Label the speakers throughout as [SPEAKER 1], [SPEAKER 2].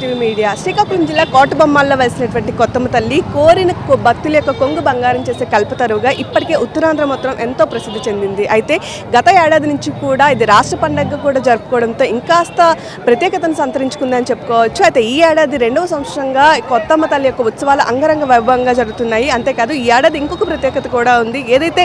[SPEAKER 1] TV media Srikakulam జిల్లా కోటబొమ్మల్లో వేసినటువంటి కొత్తమ్మ తల్లి కోరిన భక్తుల యొక్క కొంగు బంగారం చేసే కల్పతరువుగా ఇప్పటికే ఉత్తరాంధ్ర మొత్తం ఎంతో ప్రసిద్ధి చెందింది. అయితే గత ఏడాది నుంచి కూడా ఇది రాష్ట్ర పండగ కూడా జరుపుకోవడంతో ఇంకాస్త ప్రత్యేకతను సంతరించుకుందని చెప్పుకోవచ్చు. అయితే ఈ ఏడాది రెండవ సంవత్సరంగా కొత్తమ్మ తల్లి యొక్క ఉత్సవాలు అంగరంగ వైభవంగా జరుగుతున్నాయి. అంతేకాదు ఈ ఏడాది ఇంకొక ప్రత్యేకత కూడా ఉంది. ఏదైతే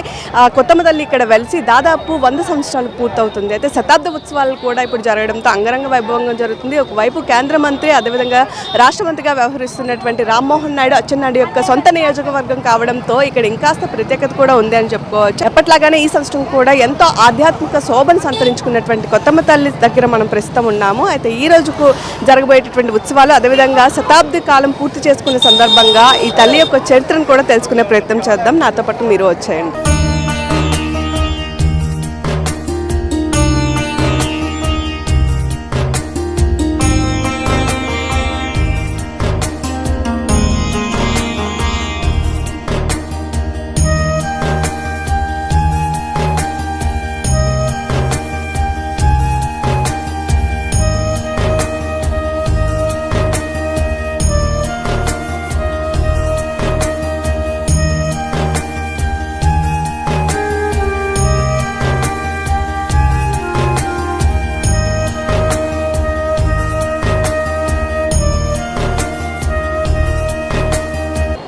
[SPEAKER 1] కొత్తమ్మ తల్లి ఇక్కడ వెలిసి దాదాపు వంద సంవత్సరాలు పూర్తవుతుంది. అయితే శతాబ్ద ఉత్సవాలు కూడా ఇప్పుడు జరగడంతో అంగరంగ వైభవంగా జరుగుతుంది. ఒకవైపు కేంద్ర మంత్రి అదేవిధంగా రాష్ట్రమంత్రిగా వ్యవహరిస్తున్నటువంటి రామ్మోహన్ నాయుడు అచ్చెన్నాయుడు యొక్క సొంత నియోజకవర్గం కావడంతో ఇక్కడ ఇంకాస్త ప్రత్యేకత కూడా ఉంది అని చెప్పుకోవచ్చు. ఎప్పట్లాగానే ఈ సంవత్సరం కూడా ఎంతో ఆధ్యాత్మిక శోభను సంతరించుకున్నటువంటి కొత్తమ్మ తల్లి దగ్గర మనం ప్రస్తుతం ఉన్నాము. అయితే ఈ రోజుకు జరగబోయేటటువంటి ఉత్సవాలు అదేవిధంగా శతాబ్ది కాలం పూర్తి చేసుకున్న సందర్భంగా ఈ తల్లి యొక్క చరిత్రను కూడా తెలుసుకునే ప్రయత్నం చేద్దాం. నాతో పాటు మీరు వచ్చేయండి.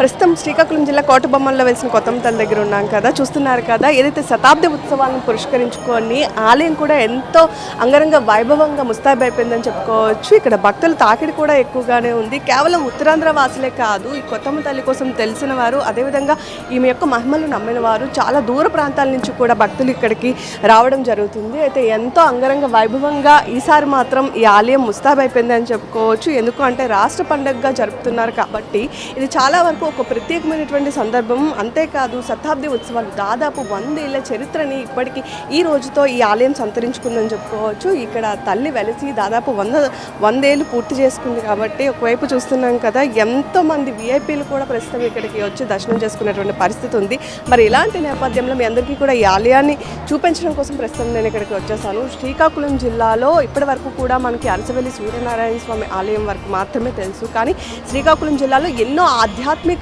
[SPEAKER 1] ప్రస్తుతం శ్రీకాకుళం జిల్లా కోటబొమ్మల్లో వెలిసిన కొత్తమతల దగ్గర ఉన్నాం కదా. చూస్తున్నారు కదా ఏదైతే శతాబ్ది ఉత్సవాలను పురస్కరించుకొని ఆలయం కూడా ఎంతో అంగరంగ వైభవంగా ముస్తాబు అయిపోయిందని చెప్పుకోవచ్చు. ఇక్కడ భక్తుల తాకిడి కూడా ఎక్కువగానే ఉంది. కేవలం ఉత్తరాంధ్ర వాసులే కాదు ఈ కొత్తమ్మ తల్లి కోసం తెలిసిన వారు అదేవిధంగా ఈమె యొక్క మహిమలు నమ్మిన వారు చాలా దూర ప్రాంతాల నుంచి కూడా భక్తులు ఇక్కడికి రావడం జరుగుతుంది. అయితే ఎంతో అంగరంగ వైభవంగా ఈసారి మాత్రం ఈ ఆలయం ముస్తాబు అయిపోయిందని చెప్పుకోవచ్చు. ఎందుకు అంటే రాష్ట్ర పండుగగా జరుపుతున్నారు కాబట్టి ఇది చాలా వరకు ఒక ప్రత్యేకమైనటువంటి సందర్భం. అంతేకాదు శతాబ్ది ఉత్సవాలు దాదాపు వందేళ్ళ చరిత్రని ఇప్పటికీ ఈ రోజుతో ఈ ఆలయం సంతరించుకుందని చెప్పుకోవచ్చు. ఇక్కడ తల్లి వెలిసి దాదాపు వంద వందేళ్ళు పూర్తి చేసుకుంది కాబట్టి ఒకవైపు చూస్తున్నాం కదా ఎంతోమంది విఐపీలు కూడా ప్రస్తుతం ఇక్కడికి వచ్చి దర్శనం చేసుకునేటువంటి పరిస్థితి ఉంది. మరి ఇలాంటి నేపథ్యంలో మీ అందరికీ కూడా ఈ ఆలయాన్ని చూపించడం కోసం ప్రస్తుతం నేను ఇక్కడికి వచ్చేసాను. శ్రీకాకుళం జిల్లాలో ఇప్పటి వరకు కూడా మనకి అరసవెల్లి సూర్యనారాయణ స్వామి ఆలయం వరకు మాత్రమే తెలుసు. కానీ శ్రీకాకుళం జిల్లాలో ఎన్నో ఆధ్యాత్మిక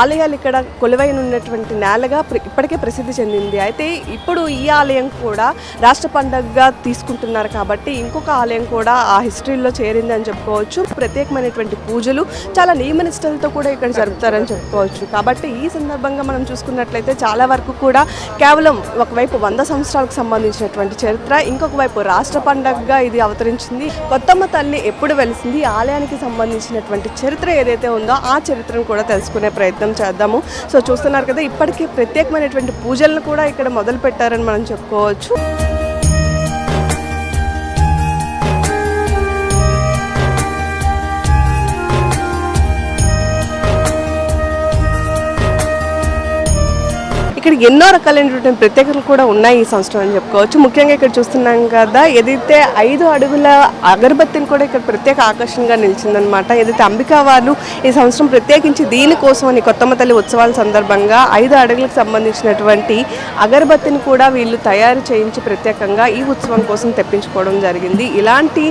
[SPEAKER 1] ఆలయాలు ఇక్కడ కొలువైన ఉన్నటువంటి నేలగా ఇప్పటికే ప్రసిద్ధి చెందింది. అయితే ఇప్పుడు ఈ ఆలయం కూడా రాష్ట్ర పండగగా తీసుకుంటున్నారు కాబట్టి ఇంకొక ఆలయం కూడా ఆ హిస్టరీలో చేరింది అని చెప్పుకోవచ్చు. ప్రత్యేకమైనటువంటి పూజలు చాలా నియమనిష్టలతో కూడా ఇక్కడ జరుపుతారని చెప్పుకోవచ్చు. కాబట్టి ఈ సందర్భంగా మనం చూసుకున్నట్లయితే చాలా వరకు కూడా కేవలం ఒకవైపు వంద సంవత్సరాలకు సంబంధించినటువంటి చరిత్ర ఇంకొక వైపు రాష్ట్ర పండగగా ఇది అవతరించింది. కొత్తమ్మ తల్లి ఎప్పుడు వెలిసింది? ఆలయానికి సంబంధించినటువంటి చరిత్ర ఏదైతే ఉందో ఆ చరిత్రను కూడా చేసుకునే ప్రయత్నం చేద్దాము. సో చూస్తున్నారు కదా ఇప్పటికీ ప్రత్యేకమైనటువంటి పూజలను కూడా ఇక్కడ మొదలు పెట్టారని మనం చెప్పుకోవచ్చు. ఇక్కడ ఎన్నో రకాలైనటువంటి ప్రత్యేకతలు కూడా ఉన్నాయి ఈ సంవత్సరం అని చెప్పుకోవచ్చు. ముఖ్యంగా ఇక్కడ చూస్తున్నాం కదా ఏదైతే ఐదు అడుగుల అగరబత్తిని కూడా ఇక్కడ ప్రత్యేక ఆకర్షణగా నిలిచిందనమాట ఏదైతే అంబికా వారు ఈ సంవత్సరం ప్రత్యేకించి దీనికోసం అని కొత్తమ్మ తల్లి ఉత్సవాల సందర్భంగా ఐదు అడుగులకు సంబంధించినటువంటి అగరబత్తిని కూడా వీళ్ళు తయారు చేయించి ప్రత్యేకంగా ఈ ఉత్సవం కోసం తెప్పించుకోవడం జరిగింది. ఇలాంటి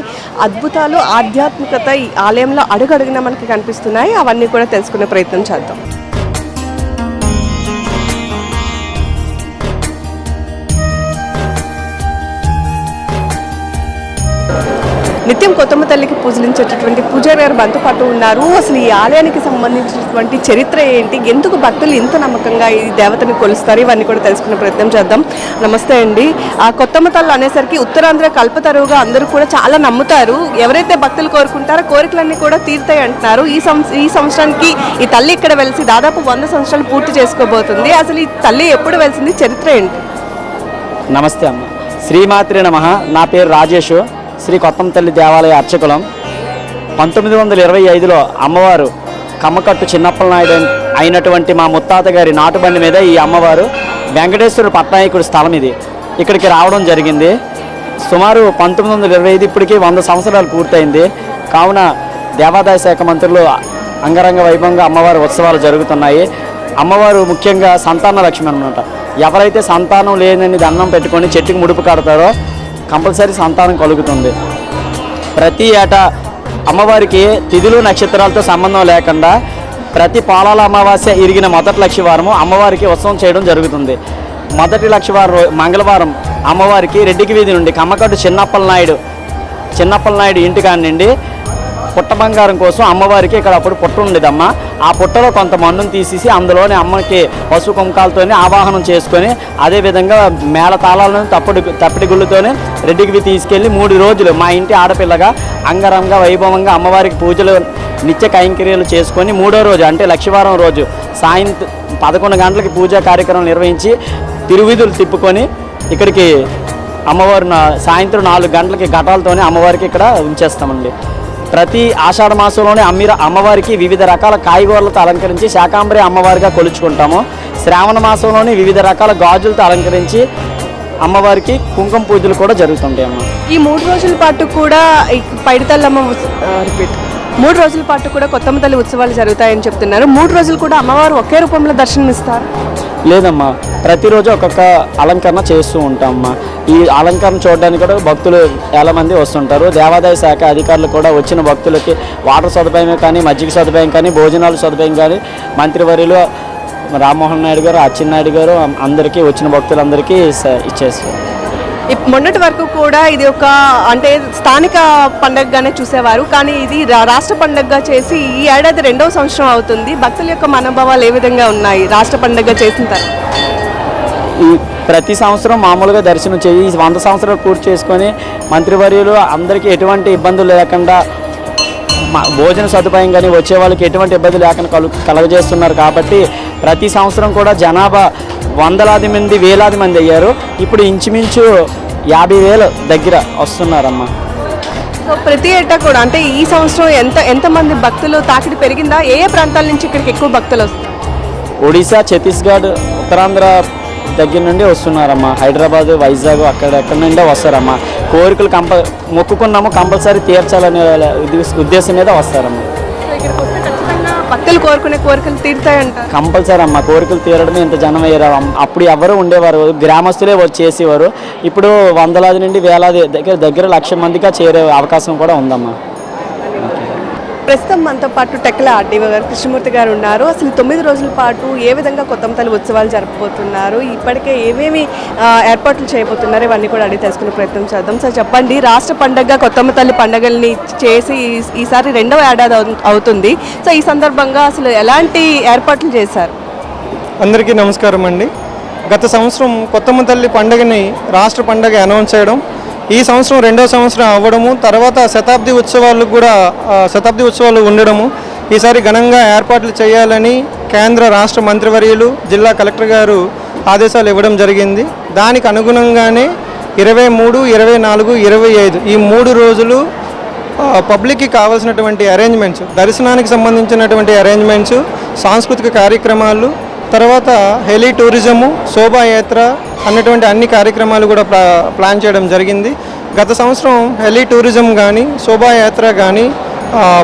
[SPEAKER 1] అద్భుతాలు ఆధ్యాత్మికత ఈ ఆలయంలో అడుగడుగున మనకి కనిపిస్తున్నాయి. అవన్నీ కూడా తెలుసుకునే ప్రయత్నం చేద్దాం. నిత్యం కొత్తమ్మ తల్లికి పూజలించేటటువంటి పూజారి గారు మనతో పాటు ఉన్నారు. అసలు ఈ ఆలయానికి సంబంధించినటువంటి చరిత్ర ఏంటి? ఎందుకు భక్తులు ఇంత నమ్మకంగా ఈ దేవతని కొలుస్తారు? ఇవన్నీ కూడా తెలుసుకునే ప్రయత్నం చేద్దాం. నమస్తే అండి. ఆ కొత్తమ్మ తల్లి అనేసరికి ఉత్తరాంధ్ర కల్పతరువుగా అందరూ కూడా చాలా నమ్ముతారు. ఎవరైతే భక్తులు కోరుకుంటారో కోరికలన్నీ కూడా తీరుతాయి అంటున్నారు. ఈ సంవత్సరం ఈ సంవత్సరానికి ఈ తల్లి ఇక్కడ వెలిసి దాదాపు వంద సంవత్సరాలు పూర్తి చేసుకోబోతుంది. అసలు ఈ తల్లి ఎప్పుడు వెలిసింది? చరిత్ర ఏంటి?
[SPEAKER 2] నమస్తే అమ్మ. శ్రీమాత్రి నమ. నా పేరు రాజేష్. శ్రీ కొత్తంతల్లి దేవాలయ అర్చకులం. పంతొమ్మిది వందల ఇరవై ఐదులో అమ్మవారు కమ్మకట్టు చిన్నప్పల నాయుడు అయినటువంటి మా ముత్తాత గారి నాటుబండి మీద ఈ అమ్మవారు వెంకటేశ్వరుడు పట్నాయకుడి స్థలం ఇది. ఇక్కడికి రావడం జరిగింది. సుమారు పంతొమ్మిది వందల ఇరవై ఐదు ఇప్పటికీ వంద సంవత్సరాలు పూర్తయింది. కావున దేవాదాయ శాఖ మంత్రులు అంగరంగ వైభవంగా అమ్మవారి ఉత్సవాలు జరుగుతున్నాయి. అమ్మవారు ముఖ్యంగా సంతాన లక్ష్మి అనమాట ఎవరైతే సంతానం లేదని దండం పెట్టుకొని చెట్టుకి ముడుపు కడతారో కంపల్సరీ సంతానం కలుగుతుంది. ప్రతి ఏటా అమ్మవారికి తిథులు నక్షత్రాలతో సంబంధం లేకుండా ప్రతి పాలాల అమావాస్య ఇరిగిన మొదటి లక్షవారము అమ్మవారికి ఉత్సవం చేయడం జరుగుతుంది. మొదటి లక్షవారం మంగళవారం అమ్మవారికి రెడ్డికి వీధి నుండి కమ్మకట్టు చిన్నప్పల నాయుడు చిన్నప్పల నాయుడు ఇంటి నుండి పుట్ట బంగారం కోసం అమ్మవారికి ఇక్కడ అప్పుడు పుట్ట ఉండేదమ్మ. ఆ పుట్టలో కొంత మన్నును తీసేసి అందులోనే అమ్మకి పశు కుంకాలతోనే ఆవాహనం చేసుకొని అదేవిధంగా మేళ తాళాలను తప్పటి తప్పిడి గుళ్ళతోనే రెడ్డికి తీసుకెళ్ళి మూడు రోజులు మా ఇంటి ఆడపిల్లగా అంగరంగ వైభవంగా అమ్మవారికి పూజలు నిత్య కైంకర్యాలు చేసుకొని మూడో రోజు అంటే లక్షవారం రోజు సాయంత్రం పదకొండు గంటలకి పూజా కార్యక్రమం నిర్వహించి తిరువిధులు తిప్పుకొని ఇక్కడికి అమ్మవారు సాయంత్రం నాలుగు గంటలకి ఘటాలతోనే అమ్మవారికి ఇక్కడ ఉంచేస్తామండి. ప్రతి ఆషాఢ మాసంలోనే అమ్మిర అమ్మవారికి వివిధ రకాల కాయగూరలతో అలంకరించి శాకాంబరి అమ్మవారిగా కొలుచుకుంటాము. శ్రావణ మాసంలోనే వివిధ రకాల గాజులతో అలంకరించి అమ్మవారికి కుంకుమ పూజలు కూడా జరుగుతుంటాయి అమ్మ.
[SPEAKER 1] ఈ మూడు రోజుల పాటు కూడా పైడితల్లమ్మ రిపీట్. మూడు రోజుల పాటు కూడా కొత్తమ్మ తల్లి ఉత్సవాలు జరుగుతాయని చెప్తున్నారు. మూడు రోజులు కూడా అమ్మవారు ఒకే రూపంలో దర్శనమిస్తారు?
[SPEAKER 2] లేదమ్మా. ప్రతిరోజు ఒక్కొక్క అలంకరణ చేస్తూ ఉంటామమ్మా. ఈ అలంకరణ చూడడానికి కూడా భక్తులు చాలా మంది వస్తుంటారు. దేవాదాయ శాఖ అధికారులు కూడా వచ్చిన భక్తులకి వాటర్ సదుపాయం కానీ మజ్జిగ సదుపాయం కానీ భోజనాలు సదుపాయం కానీ మంత్రివర్యులు రామ్మోహన్ నాయుడు గారు అచ్చెన్నాయుడు గారు అందరికీ వచ్చిన భక్తులందరికీ ఇచ్చేస్తారు
[SPEAKER 1] ఇప్- మొన్నటి వరకు కూడా ఇది ఒక అంటే స్థానిక పండగగానే చూసేవారు. కానీ ఇది రా- రాష్ట్ర పండగగా చేసి ఈ ఏడాది రెండవ సంవత్సరం అవుతుంది. భక్తుల యొక్క మనోభావాలు ఏ విధంగా ఉన్నాయి? రాష్ట్ర పండగగా చేసిన తర్వాత.
[SPEAKER 2] ఈ ప్రతి సంవత్సరం మామూలుగా దర్శనం చేయి ఈ వంద సంవత్సరాలు పూర్తి చేసుకొని మంత్రివర్యులు అందరికీ ఎటువంటి ఇబ్బందులు లేకుండా మా- భోజన సదుపాయం కానీ వచ్చే వాళ్ళకి ఎటువంటి ఇబ్బంది లేకుండా కలు కలగజేస్తున్నారు కాబట్టి ప్రతి సంవత్సరం కూడా జనాభా వందలాది మంది వేలాది మంది అయ్యారు. ఇప్పుడు ఇంచుమించు యాభై వేల దగ్గర వస్తున్నారమ్మా.
[SPEAKER 1] ప్రతి ఏటా కూడా అంటే ఈ సంవత్సరం ఎంత ఎంతమంది భక్తులు తాకిడి పెరిగిందా? ఏ ఏ ప్రాంతాల నుంచి ఇక్కడికి ఎక్కువ భక్తులు వస్తారు
[SPEAKER 2] ఒడిశా ఛత్తీస్గఢ్ ఉత్తరాంధ్ర దగ్గర నుండి వస్తున్నారమ్మా. హైదరాబాద్ వైజాగ్ అక్కడ ఎక్కడి నుండే వస్తారమ్మా. కోరికలు కంప మొక్కుకున్నాము కంపల్సరీ తీర్చాలనే ఉద్దేశ- మీద వస్తారమ్మా.
[SPEAKER 1] భక్తులు కోరుకునే కోరికలు తీరుతాయంటారు
[SPEAKER 2] కంపల్సరీ అమ్మ కోరికలు తీరడమే ఇంత జనం అయ్యారు అమ్మ. అప్పుడు ఎవరు ఉండేవారు? గ్రామస్తులే చేసేవారు. ఇప్పుడు వందలాది నుండి వేలాది దగ్గర దగ్గర లక్ష మందిగా చేరే అవకాశం కూడా ఉందమ్మా.
[SPEAKER 1] ప్రస్తుతం మనతో పాటు టెక్కల ఆర్డీఓ గారు కృష్ణమూర్తి గారు ఉన్నారు. అసలు తొమ్మిది రోజుల పాటు ఏ విధంగా కొత్తమ్మ తల్లి ఉత్సవాలు జరపబోతున్నారు? ఇప్పటికే ఏమేమి ఏర్పాట్లు చేయబోతున్నారు? ఇవన్నీ కూడా అడిగి తెలుసుకునే ప్రయత్నం చేద్దాం. సార్ చెప్పండి. రాష్ట్ర పండగగా కొత్తమ్మ తల్లి పండగల్ని చేసి ఈ- ఈసారి రెండవ ఏడాది అవుతుంది. సో ఈ సందర్భంగా అసలు ఎలాంటి ఏర్పాట్లు చేశారు?
[SPEAKER 3] అందరికీ నమస్కారం అండి. గత సంవత్సరం కొత్తమ్మ తల్లి పండుగని రాష్ట్ర పండుగ అనౌన్స్ చేయడం ఈ సంవత్సరం రెండో సంవత్సరం అవ్వడము తర్వాత శతాబ్ది ఉత్సవాలు కూడా శతాబ్ది ఉత్సవాలు ఉండడము. ఈసారి ఘనంగా ఏర్పాట్లు చేయాలని కేంద్ర రాష్ట్ర మంత్రివర్యులు జిల్లా కలెక్టర్ గారు ఆదేశాలు ఇవ్వడం జరిగింది. దానికి అనుగుణంగానే ఇరవై మూడు ఇరవై నాలుగు ఇరవై ఐదు ఈ మూడు రోజులు పబ్లిక్కి కావాల్సినటువంటి అరేంజ్మెంట్స్ దర్శనానికి సంబంధించినటువంటి అరేంజ్మెంట్స్ సాంస్కృతిక కార్యక్రమాలు తర్వాత హెలీ టూరిజము శోభాయాత్ర అన్నటువంటి అన్ని కార్యక్రమాలు కూడా ప్లా ప్లాన్ చేయడం జరిగింది. గత సంవత్సరం హెలీ టూరిజం కానీ శోభాయాత్ర కానీ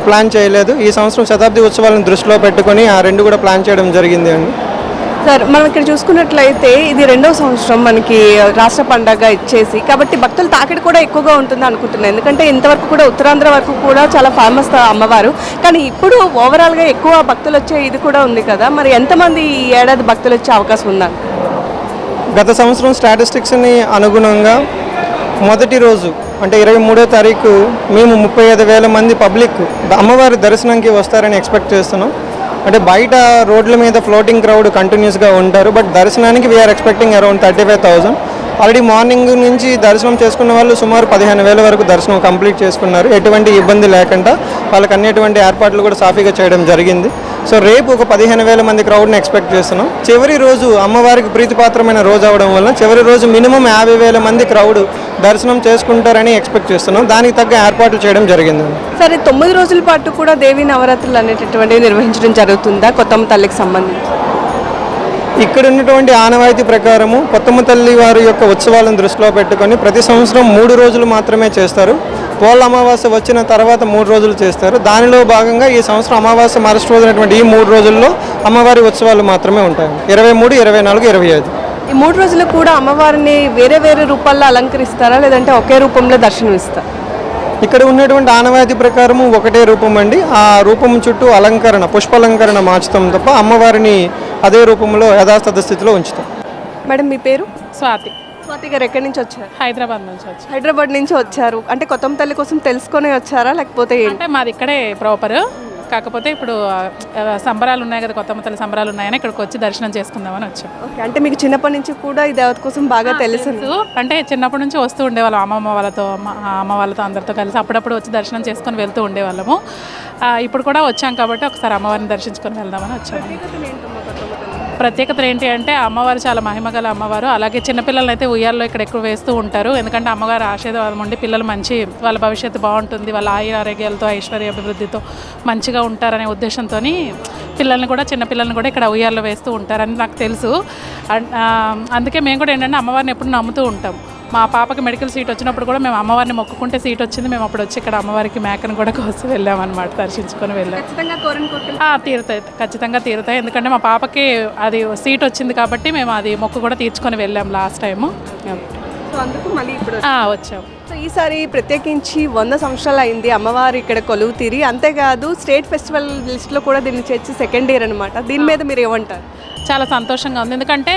[SPEAKER 3] ప్లాన్ చేయలేదు. ఈ సంవత్సరం శతాబ్ది ఉత్సవాలను దృష్టిలో పెట్టుకొని ఆ రెండు కూడా ప్లాన్ చేయడం జరిగింది అండి.
[SPEAKER 1] సార్ మనం ఇక్కడ చూసుకున్నట్లయితే ఇది రెండో సంవత్సరం మనకి రాష్ట్ర పండగ ఇచ్చేసి కాబట్టి భక్తుల తాకిడి కూడా ఎక్కువగా ఉంటుంది అనుకుంటున్నాను ఎందుకంటే ఇంతవరకు కూడా ఉత్తరాంధ్ర వరకు కూడా చాలా ఫేమస్ అమ్మవారు. కానీ ఇప్పుడు ఓవరాల్గా ఎక్కువ భక్తులు వచ్చే ఇది కూడా ఉంది కదా. మరి ఎంతమంది ఈ ఏడాది భక్తులు వచ్చే అవకాశం ఉందా?
[SPEAKER 3] గత సంవత్సరం స్టాటిస్టిక్స్ని అనుగుణంగా మొదటి రోజు అంటే ఇరవై మూడో తారీఖు మేము ముప్పై ఐదు వేల మంది పబ్లిక్ అమ్మవారి దర్శనంకి వస్తారని ఎక్స్పెక్ట్ చేస్తున్నాం. అంటే బయట రోడ్ల మీద ఫ్లోటింగ్ క్రౌడ్ కంటిన్యూస్గా ఉంటారు బట్ దర్శనానికి we're expecting around thirty five thousand already morning నుంచి దర్శనం చేసుకున్న వాళ్ళు సుమారు పదిహేను వేల వరకు దర్శనం కంప్లీట్ చేసుకున్నారు. ఎటువంటి ఇబ్బంది లేకుండా వాళ్ళకి అన్నిటువంటి ఏర్పాట్లు కూడా సాఫీగా చేయడం జరిగింది. సో రేపు ఒక పదిహేను వేల మంది క్రౌడ్ని ఎక్స్పెక్ట్ చేస్తున్నాం. చివరి రోజు అమ్మవారికి ప్రీతిపాత్రమైన రోజు అవడం వల్ల చివరి రోజు మినిమం యాభై వేల మంది క్రౌడ్ దర్శనం చేసుకుంటారని ఎక్స్పెక్ట్ చేస్తున్నాం. దానికి తగ్గ ఏర్పాట్లు చేయడం జరిగింది.
[SPEAKER 1] సరే తొమ్మిది రోజుల పాటు కూడా దేవి నవరాత్రులు అనేటటువంటివి నిర్వహించడం జరుగుతుందా? కొత్తమ్మ తల్లికి సంబంధించి.
[SPEAKER 3] ఇక్కడ ఉన్నటువంటి ఆనవాయితీ ప్రకారము కొత్తమ్మ తల్లి వారి యొక్క ఉత్సవాలను దృష్టిలో పెట్టుకొని ప్రతి సంవత్సరం మూడు రోజులు మాత్రమే చేస్తారు. పోల అమావాస్య వచ్చిన తర్వాత మూడు రోజులు చేస్తారు. దానిలో భాగంగా ఈ సంవత్సరం అమావాస్య మరుసటి రోజునటువంటి ఈ మూడు రోజుల్లో అమ్మవారి ఉత్సవాలు మాత్రమే ఉంటాయి. ఇరవై మూడు ఇరవై నాలుగు ఇరవై ఐదు.
[SPEAKER 1] ఈ మూడు రోజులు కూడా అమ్మవారిని వేరే వేరే రూపాల్లో అలంకరిస్తారా? లేదంటే ఒకే రూపంలో దర్శనం ఇస్తారా
[SPEAKER 3] ఇక్కడ ఉన్నటువంటి ఆనవాయితీ ప్రకారం ఒకటే రూపం అండి. ఆ రూపం చుట్టూ అలంకరణ పుష్పాలంకరణ మార్చుతాం తప్ప అమ్మవారిని అదే రూపంలో యథాస్థిత స్థితిలో ఉంచుతాం.
[SPEAKER 1] మేడం మీ పేరు?
[SPEAKER 4] స్వాతి.
[SPEAKER 1] స్వాతి గారు ఎక్కడి నుంచి వచ్చారు?
[SPEAKER 4] హైదరాబాద్ నుంచి వచ్చి
[SPEAKER 1] హైదరాబాద్ నుంచి వచ్చారు. అంటే కొత్త తల్లి కోసం తెలుసుకొని వచ్చారా? లేకపోతే
[SPEAKER 4] అంటే మాది ఇక్కడే ప్రాపర్. కాకపోతే ఇప్పుడు సంబరాలు ఉన్నాయి కదా కొత్త తల్లి సంబరాలు ఉన్నాయని ఇక్కడికి వచ్చి దర్శనం చేసుకుందామని వచ్చాం.
[SPEAKER 1] అంటే మీకు చిన్నప్పటి నుంచి కూడా ఈ దేవత కోసం బాగా తెలుసు.
[SPEAKER 4] అంటే చిన్నప్పటి నుంచి వస్తూ ఉండేవాళ్ళం అమ్మమ్మ వాళ్ళతో అమ్మ- వాళ్ళతో అందరితో కలిసి అప్పుడప్పుడు వచ్చి దర్శనం చేసుకొని వెళ్తూ ఉండేవాళ్ళము. ఇప్పుడు కూడా వచ్చాం కాబట్టి ఒకసారి అమ్మవారిని దర్శించుకొని వెళ్దామని వచ్చాము ప్రత్యేకత ఏంటి అంటే అమ్మవారు చాలా మహిమగల అమ్మవారు. అలాగే చిన్నపిల్లలు అయితే ఉయ్యాల్లో ఇక్కడ ఎక్కువ వేస్తూ ఉంటారు. ఎందుకంటే అమ్మగారు ఆశీర్వాదం ఉండి పిల్లలు మంచి వాళ్ళ భవిష్యత్తు బాగుంటుంది. వాళ్ళ ఆయుర ఆరోగ్యాలతో ఐశ్వర్య అభివృద్ధితో మంచిగా ఉంటారనే ఉద్దేశంతో పిల్లల్ని కూడా చిన్నపిల్లల్ని కూడా ఇక్కడ ఉయ్యాల్లో వేస్తూ ఉంటారని నాకు తెలుసు. అందుకే మేము కూడా ఏంటంటే అమ్మవారిని ఎప్పుడు నమ్ముతూ ఉంటాం. మా పాపకి మెడికల్ సీట్ వచ్చినప్పుడు కూడా మేము అమ్మవారిని మొక్కుకుంటే సీట్ వచ్చింది. మేము అప్పుడు వచ్చి ఇక్కడ అమ్మవారికి మేకను కూడా కోసి వెళ్ళామన్నమాట దర్శించుకొని వెళ్ళాం. తీరుతాయి ఖచ్చితంగా తీరుతాయి. ఎందుకంటే మా పాపకి అది సీట్ వచ్చింది కాబట్టి మేము అది మొక్కు కూడా తీర్చుకొని వెళ్ళాం లాస్ట్ టైము
[SPEAKER 1] సో అందుకు మళ్ళీ ఇప్పుడు
[SPEAKER 4] వచ్చాం.
[SPEAKER 1] సో ఈసారి ప్రత్యేకించి వంద సంవత్సరాలు అయింది అమ్మవారు ఇక్కడ కొలువు తీరి అంతేకాదు స్టేట్ ఫెస్టివల్ లిస్ట్లో కూడా దీన్ని చేర్చి సెకండ్ ఇయర్ అనమాట దీని మీద మీరు ఏమంటారు?
[SPEAKER 4] చాలా సంతోషంగా ఉంది. ఎందుకంటే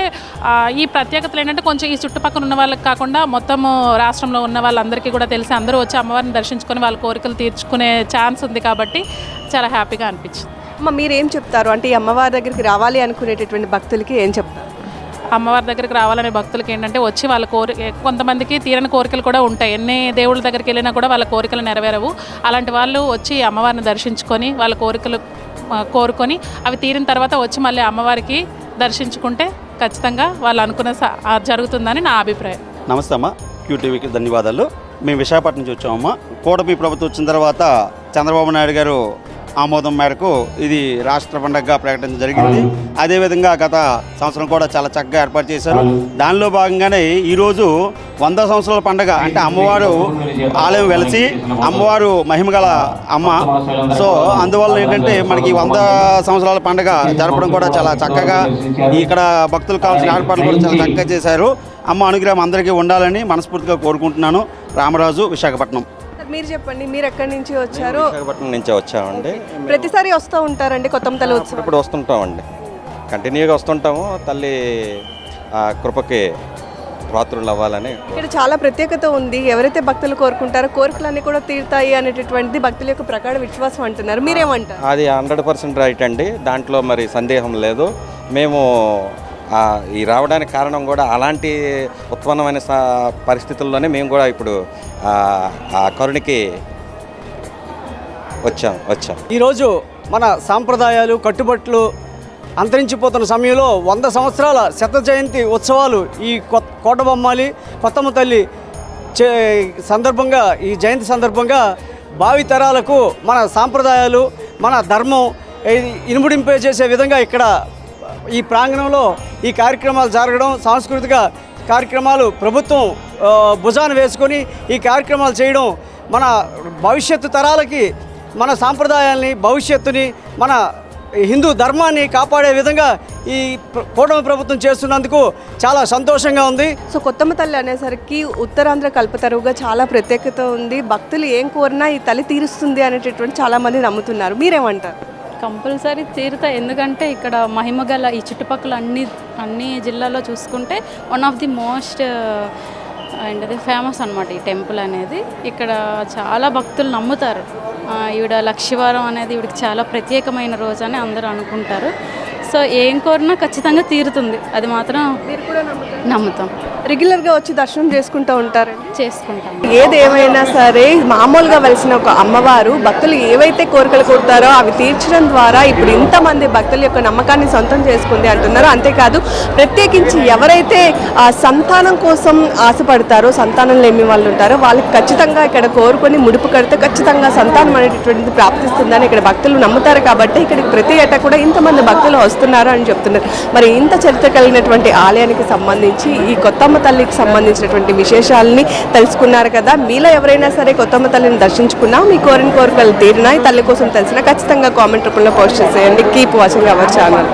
[SPEAKER 4] ఈ ప్రత్యేకతలు ఏంటంటే కొంచెం ఈ చుట్టుపక్కల ఉన్న వాళ్ళకి కాకుండా మొత్తము రాష్ట్రంలో ఉన్న వాళ్ళందరికీ కూడా తెలిసి అందరూ వచ్చి అమ్మవారిని దర్శించుకొని వాళ్ళ కోరికలు తీర్చుకునే ఛాన్స్ ఉంది కాబట్టి చాలా హ్యాపీగా అనిపించింది.
[SPEAKER 1] అమ్మ మీరు ఏం చెప్తారు? అంటే ఈ అమ్మవారి దగ్గరికి రావాలి అనుకునేటటువంటి భక్తులకి ఏం చెప్తారు?
[SPEAKER 4] అమ్మవారి దగ్గరికి రావాలనే భక్తులకి ఏంటంటే వచ్చి వాళ్ళ కోరి కొంతమందికి తీరని కోరికలు కూడా ఉంటాయి. ఎన్ని దేవుళ్ళ దగ్గరికి వెళ్ళినా కూడా వాళ్ళ కోరికలు నెరవేరవు. అలాంటి వాళ్ళు వచ్చి అమ్మవారిని దర్శించుకొని వాళ్ళ కోరికలు కోరుకొని అవి తీరిన తర్వాత వచ్చి మళ్ళీ అమ్మవారికి దర్శించుకుంటే ఖచ్చితంగా వాళ్ళు అనుకున్న స- జరుగుతుందని నా అభిప్రాయం.
[SPEAKER 5] నమస్తే అమ్మ. క్యూటీవీకి ధన్యవాదాలు. మేము విశాఖపట్నం నుంచి వచ్చామమ్మా. కూటమి ప్రభుత్వం వచ్చిన తర్వాత చంద్రబాబు నాయుడు గారు ఆమోదం మేరకు ఇది రాష్ట్ర పండుగగా ప్రకటించడం జరిగింది. అదేవిధంగా గత సంవత్సరం కూడా చాలా చక్కగా ఏర్పాటు చేశారు. దానిలో భాగంగానే ఈరోజు వంద సంవత్సరాల పండుగ అంటే అమ్మవారు ఆలయం వెలిసి అమ్మవారు మహిమగల అమ్మ. సో అందువల్ల ఏంటంటే మనకి వంద సంవత్సరాల పండుగ జరపడం కూడా చాలా చక్కగా ఇక్కడ భక్తులు కావాల్సిన ఏర్పాట్లు కూడా చాలా చక్కగా చేశారు. అమ్మ అనుగ్రహం అందరికీ ఉండాలని మనస్ఫూర్తిగా కోరుకుంటున్నాను. రామరాజు విశాఖపట్నం.
[SPEAKER 1] మీరు చెప్పండి మీరు ఎక్కడి నుంచి వచ్చారు?
[SPEAKER 6] విశాఖపట్నం నుంచే వచ్చామండి.
[SPEAKER 1] ప్రతిసారి వస్తూ ఉంటారండి కొత్త తల్లి ఉత్సవం
[SPEAKER 6] ఇప్పుడు వస్తుంటామండి. కంటిన్యూగా వస్తుంటాము తల్లి ఆ కృపకి పాత్రులు అవ్వాలని
[SPEAKER 1] ఇక్కడ చాలా ప్రత్యేకత ఉంది. ఎవరైతే భక్తులు కోరుకుంటారో కోరికలన్నీ కూడా తీరుతాయి అనేటటువంటిది భక్తుల యొక్క ప్రగాఢ విశ్వాసం అంటున్నారు. మీరేమంటారు?
[SPEAKER 6] అది హండ్రెడ్ పర్సెంట్ రైట్ అండి. దాంట్లో మరి సందేహం లేదు. మేము ఈ రావడానికి కారణం కూడా అలాంటి ఉత్పన్నమైన పరిస్థితుల్లోనే మేము కూడా ఇప్పుడు ఆ, కరుణకి వచ్చాం వచ్చాం.
[SPEAKER 2] ఈరోజు మన సాంప్రదాయాలు కట్టుబట్లు అంతరించిపోతున్న సమయంలో వంద సంవత్సరాల శత జయంతి ఉత్సవాలు ఈ కొత్త కోటబొమ్మాలి కొత్తమ్మ తల్లి చే సందర్భంగా ఈ జయంతి సందర్భంగా భావి తరాలకు మన సాంప్రదాయాలు మన ధర్మం ఇనుముడింపే చేసే విధంగా ఇక్కడ ఈ ప్రాంగణంలో ఈ కార్యక్రమాలు జరగడం సాంస్కృతిక కార్యక్రమాలు ప్రభుత్వం ఆ, భుజాన వేసుకొని ఈ కార్యక్రమాలు చేయడం మన భవిష్యత్తు తరాలకి మన సాంప్రదాయాల్ని భవిష్యత్తుని మన హిందూ ధర్మాన్ని కాపాడే విధంగా ఈ కూటమి ప్రభుత్వం చేస్తున్నందుకు చాలా సంతోషంగా ఉంది.
[SPEAKER 1] సో కొత్తమ్మ తల్లి అనేసరికి ఉత్తరాంధ్ర కల్పతరువుగా చాలా ప్రత్యేకత ఉంది. భక్తులు ఏం కోరినా ఈ తల్లి తీరుస్తుంది అనేటటువంటి చాలామంది నమ్ముతున్నారు. మీరేమంటారు?
[SPEAKER 7] కంపల్సరీ తీరుతా. ఎందుకంటే ఇక్కడ మహిమ గల ఈ చుట్టుపక్కల అన్ని అన్ని జిల్లాలో చూసుకుంటే one of the most and అది ఫేమస్ అనమాట ఈ టెంపుల్ అనేది. ఇక్కడ చాలా భక్తులు నమ్ముతారు. ఈవిడ లక్షవారం అనేది ఈవిడికి చాలా ప్రత్యేకమైన రోజు అని అందరూ అనుకుంటారు. సో ఏం కోరినా ఖచ్చితంగా తీరుతుంది. అది మాత్రం నమ్ముతాం.
[SPEAKER 1] రెగ్యులర్గా వచ్చి దర్శనం చేసుకుంటూ ఉంటారండి
[SPEAKER 7] చేసుకుంటాం.
[SPEAKER 1] ఏదేమైనా సరే మామూలుగా వెలిసిన ఒక అమ్మవారు భక్తులు ఏవైతే కోరికలు కోరుతారో అవి తీర్చడం ద్వారా ఇప్పుడు ఇంతమంది భక్తుల యొక్క నమ్మకాన్ని సొంతం చేసుకుంది అంటున్నారు అంతేకాదు ప్రత్యేకించి ఎవరైతే ఆ సంతానం కోసం ఆశపడతారో సంతానం లేని వాళ్ళు ఉంటారో వాళ్ళకి ఖచ్చితంగా ఇక్కడ కోరుకొని ముడుపు కడితే ఖచ్చితంగా సంతానం అనేటటువంటిది ప్రాప్తిస్తుందని ఇక్కడ భక్తులు నమ్ముతారు కాబట్టి ఇక్కడికి ప్రతి ఏటా కూడా ఇంతమంది భక్తులు వస్తున్నారు అని చెప్తున్నారు. మరి ఇంత చరిత్ర కలిగినటువంటి ఆలయానికి సంబంధించి ఈ కొత్తమ్మ తల్లికి సంబంధించినటువంటి విశేషాలని తెలుసుకున్నారు కదా. మీలో ఎవరైనా సరే కొత్తమ్మ తల్లిని దర్శించుకున్నా మీ కోరిన కోరికలు తీరినా ఈ తల్లి కోసం తెలిసినా ఖచ్చితంగా కామెంట్ రూపంలో పోస్ట్ చేసేయండి. Keep watching our channel.